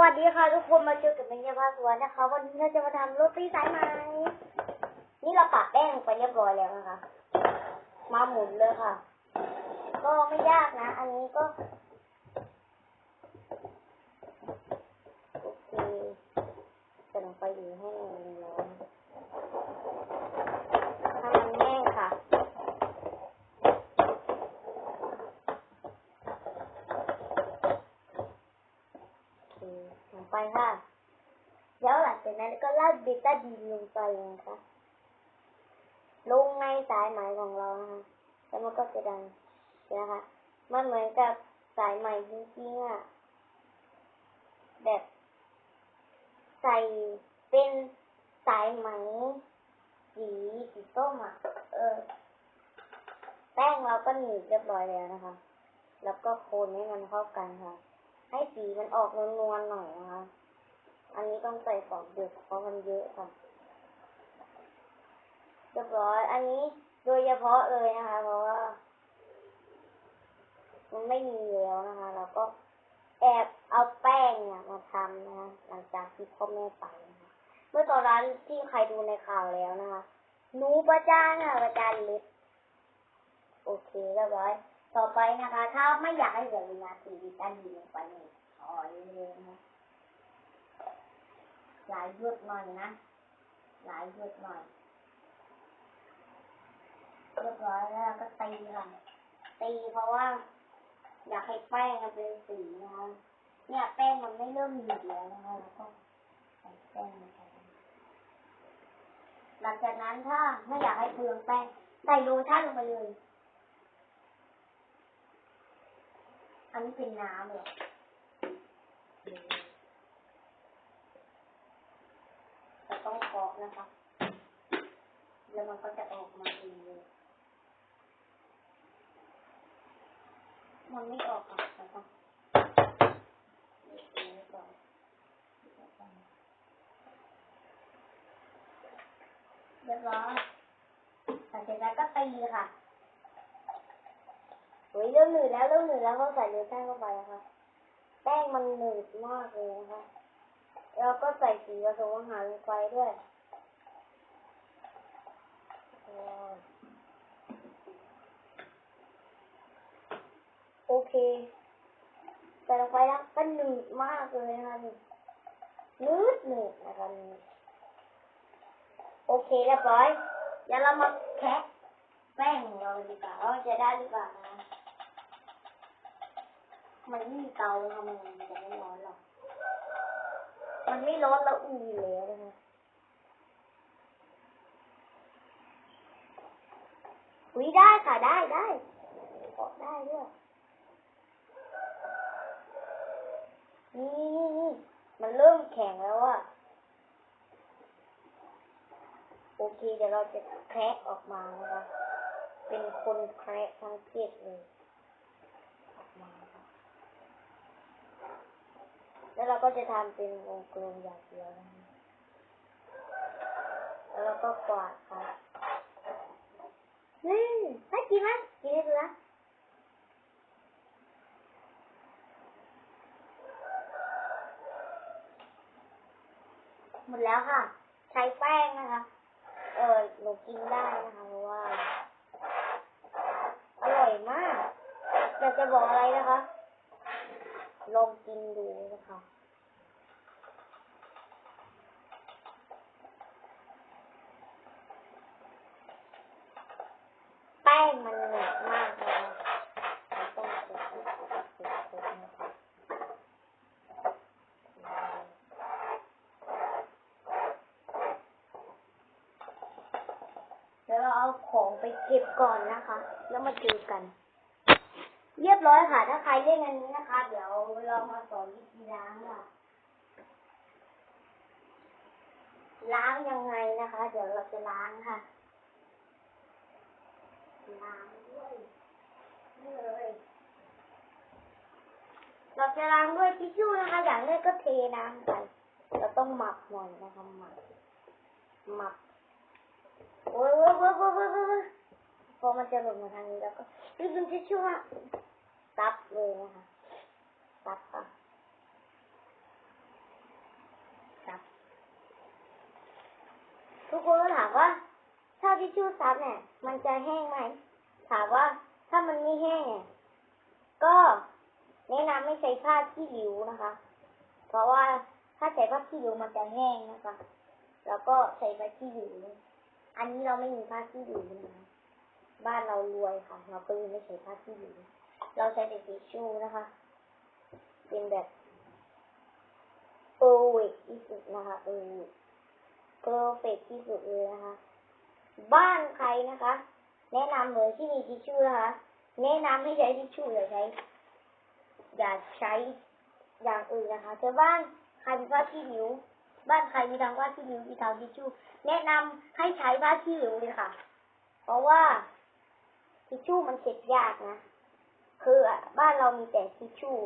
วัสดีค่ะทุกคนมาเจอกับเมย์ภาสวนนะคะ วันนี้เราจะมาทำโรตีสายไหมนี่เราปะแป้งไปเรียบร้อยแล้วนะคะ มาหมุนเลยค่ะ ก็ไม่ยากนะ อันนี้ก็ ไปค่ะ แล้วหลังจากนั้นก็ราดเบต้าดีนลงไปนะคะลงในสายไหมของเรานะคะแล้วมันก็จะดังนะคะมันเหมือนกับสายไหมจริงๆอะแบบใส่เป็นสายไหมสีสีส้มอะเออ แป้งเราก็หนีบเรียบร้อยแล้วนะคะ แล้วก็โคนให้มันเข้ากันค่ะ ให้สีมันออกนวลๆหน่อยนะคะ อันนี้ต้องใส่ฟองดึกเพราะมันเยอะค่ะเรียบร้อย อันนี้โดยเฉพาะเลยนะคะ เพราะว่า มันไม่มีแล้วนะคะ เราก็แอบเอาแป้งเนี่ยมาทำนะคะหลังจากที่พ่อแม่ไปนะคะเมื่อตอนนั้นที่ใครดูในข่าวแล้วนะคะหนูประจานค่ะประจานเล็บโอเคเรียบร้อย ต่อไปนะคะ ถ้าไม่อยากให้เหลือเวลาตีวิตันดีลงไปเนี่ยขอเร็วๆนะหลายหยดหน่อยนะหลายหยดหน่อยเรียบร้อยแล้วก็ตีค่ะตีเพราะว่า อยากให้แป้งมันเป็นสีนะคะเนี่ยแป้งมันไม่เริ่มหยุดแล้วนะคะแล้วก็ใส่แป้งลงไปหลังจากนั้นถ้าไม่อยากให้เปลืองแป้งใส่โลชั่นลงไปเลย อันนี้เป็นน้ำเลยจะต้องกรอกนะคะแล้วมันก็จะออกมาเองเลยมันไม่ออกอะนะคะเรียบร้อยหลังจากนั้นก็ตีค่ะ เฮ้ยเริ่มหนืดแล้วเริ่มหนืดแล้วเขาใส่เนื้อแป้งเข้าไปนะคะแป้งมันหนืดมากเลยนะคะแล้วก็ใส่สีผสมอาหารลงไปด้วยโอเค ใส่ลงไปแล้วก็หนืดมากเลยนะคะนืดหนืดนะคะโอเคเรียบร้อยเดี๋ยวเรามาแคะแป้งเราดีกว่าว่าจะได้หรือเปล่านะ มันไม่มีเตาทำไมมันจะไม่ร้อนหรอก มันไม่ร้อนแล้วอุ่นอยู่แล้วนะคะอุ้ยได้ค่ะได้ได้เกาะได้ด้วยนี่นี่นี่มันเริ่มแข็งแล้วอะโอเคเดี๋ยวเราจะแคร็ออกมานะคะ เป็นคนแคร็ทั้งเจ็ดเลย ออกมาค่ะ แล้วเราก็จะทำเป็นวงกลมอย่างเดียวนะคะแล้วเราก็กวาดค่ะนี่ให้กินไหมกินให้ดูนะหมดแล้วค่ะ ใช้แป้งนะคะ เออหนูกินได้นะคะ เพราะว่า อร่อยมากอยากจะบอกอะไรนะคะ ลองกินดูนะคะ แป้งมันหนึบมากเราต้องเก็บเก็บเก็บเก็บนะคะเดี๋ยวเราเอาของไปเก็บก่อนนะคะ แล้วมาเจอกัน เรียบร้อยค่ะ ถ้าใครเล่นอันนี้นะคะ เดี๋ยวเรามาสอนวิธีล้างค่ะล้างยังไงนะคะ เดี๋ยวเราจะล้างค่ะ ล้างด้วยนี่เลยเราจะล้างด้วยทิชชู่นะคะ อย่างแรกก็เทน้ำไป เราต้องหมักหน่อยนะคะหมักหมักโอ้ยโอ้ยโอ้ยโอ้ย ราะมันจะหลุดมาทางนี้แล้วก็ลืมจะช่อวยซับเลยนะคะซับอะซับทุกคนก็ถามว่า ถ้าทิชชู่ซับเนี่ย มันจะแห้งไหม ถามว่าถ้ามันไม่แห้งเนี่ยก็แนะนำไม่ใช้ผ้าที่ริ้วนะคะ เพราะว่าถ้าใส่ผ้าที่ริ้วมันจะแห้งนะคะ แล้วก็ใส่ผ้าที่ริ้วอันนี้เราไม่มีผ้าที่ริ้วนะคะ บ้านเรารวยค่ะ เราก็เลยไม่ใช้ผ้าขี้ริ้วเราใช้แต่ทิชชู่นะคะ เป็นแบบเออร์เวกที่สุดนะคะเออเพอร์เฟกที่สุดเลยนะคะ บ้านใครนะคะ แนะนำเลยที่มีทิชชู่นะคะแนะนำให้ใช้ทิชชู่อย่าใช้ อย่าใช้อย่างอื่นนะคะแต่บ้านใครมีผ้าขี้ริ้วบ้านใครมีทางผ้าขี้ริ้วมีทางทิชชู่แนะนำให้ใช้ผ้าขี้ริ้วเลยค่ะ เพราะว่า ทิชชู่มันเช็ดยากนะ คืออะบ้านเรามีแต่ทิชชู่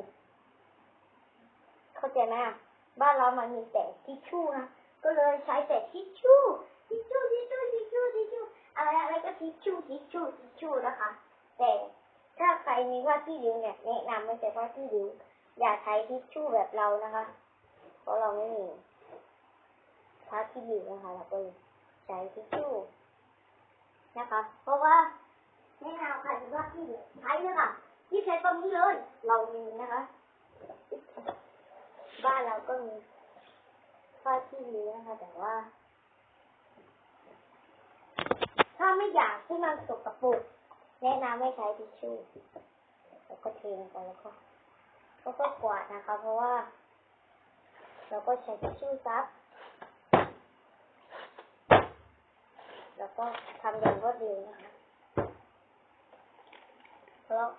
เข้าใจไหมบ้านเรามันมีแต่ทิชชู่นะ ก็เลยใช้แต่ทิชชู่ ทิชชู่ ทิชชู่ ทิชชู่ ทิชชู่ อะไรอะไรก็ทิชชู่ ทิชชู่ ทิชชู่นะคะ แต่ถ้าใครมีผ้าขี้ริ้วเนี่ยแนะนำไม่ใช้ผ้าขี้ริ้ว อย่าใช้ทิชชู่แบบเรานะคะ เพราะเราไม่มีผ้าขี้ริ้วนะคะเราก็ใช้ทิชชู่นะคะ เพราะว่า แนะนำครมีผ้าขี้ริ้วใช้เลยค่ะที่ใช้ตรงนี้เลย เรามีนะคะ บ้านเราก็มีผ้าขี้ริ้นะคะแต่ว่า ถ้าไม่อยากให้มันสกปรกแนะนำให้ใช้ทิชชู่แล้วก็เทลงไปแล้วก็แล้วก็กวาดนะคะ เพราะว่า เราก็ใช้ทิชชู่ซับแล้วก็ทำอย่างรวดเร็วนะคะ เพราะ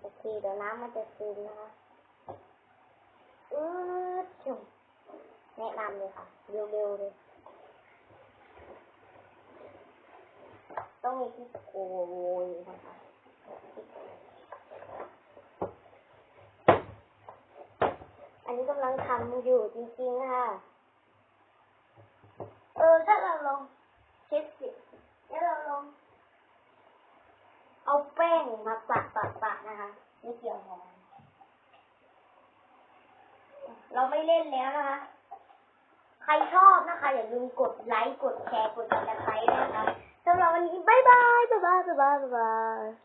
โอเคเดี๋ยวน้ำมันจะซึมนะคะอืดชุ่มแนะนำเลยค่ะเร็วๆเลยต้องมีที่โกยนะคะอันนี้กำลังทำอยู่จริงๆค่ะ เออ ถ้าเราลองเช็ดสิแล้วเราลอง เอาแป้งมาปะปะปะ นะคะไม่เกี่ยวหอมเราไม่เล่นแล้วนะคะ ใครชอบนะคะ อย่าลืมกดไลค์ กดแชร์ กดติดตามด้วยนะคะสำหรับวันนี้ บ๊ายบาย บ๊ายบาย บ๊ายบายบ๊ายบาย